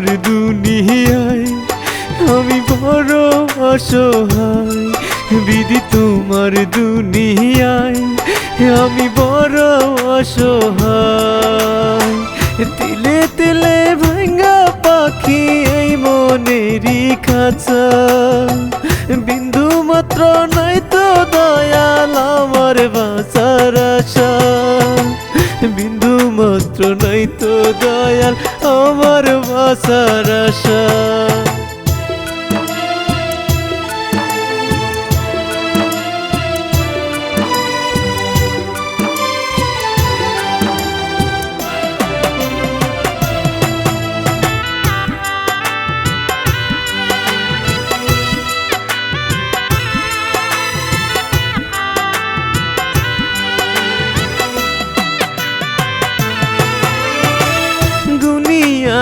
তোমার দুনিয়ায় আমি বড় অসহায়। বিধি তোমার দুনিয়ায় আমি বড় অসহায়। তিলে তিলে ভাঙ্গা পাখি এই মনেরই খাঁচা। বিন্দু মাত্র নাই তো দয়াল আমার বাঁচার আশা। বিন্দু মাত্র নাই তো দয়াল আমার বাসার আশা।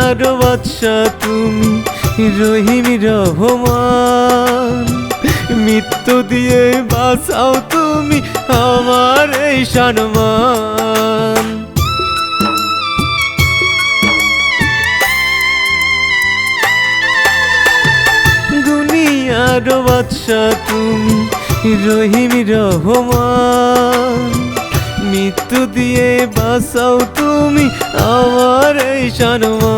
দুনিয়ার বাদশা তুমি রহিম রহমান। মৃত্যু দিয়ে বাঁচাও তুমি আমার এই সম্মান। দুনিয়ার বাদশা তুমি রহিম রহমান। মৃত্যু দিয়ে বাঁচাও তুমি আমার এই সম্মান।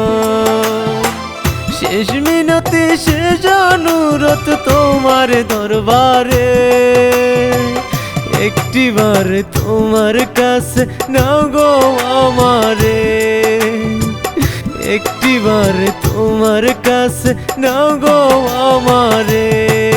শেষ মিনতি, শেষ অনুরোধ তোমার দরবারে। একটিবার তোমার কাছে নাও গো আমারে। একটি একটিবার তোমার কাছে নাও গো আমারে।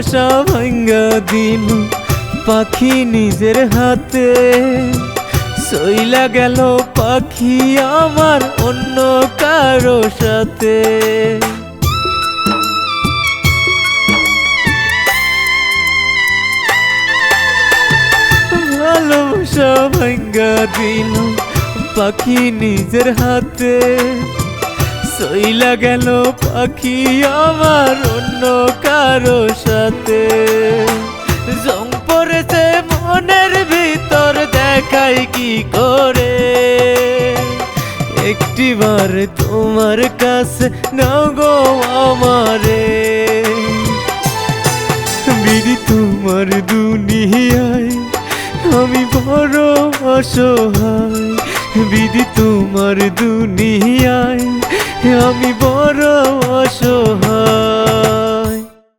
ভালোবাসা ভাঙ্গা দিল পাখি নিজের হাতে। সইলা গেল পাখি আমার অন্য কারও সাথে। ভালোবাসা ভাঙ্গা দিল পাখি নিজের হাতে। সইলা গেল পাখি আমার অন্য কারও সাথে। জং পড়েছে মনের ভিতর, দেখাই কি করে? একটিবার তোমার কাছে নাও গো আমারে। বিড়ি তোমার দুনিয়ায়, আমি বড় অসহায়। বিধি তোমার দুনিয়ায় আমি বড় অসহায়।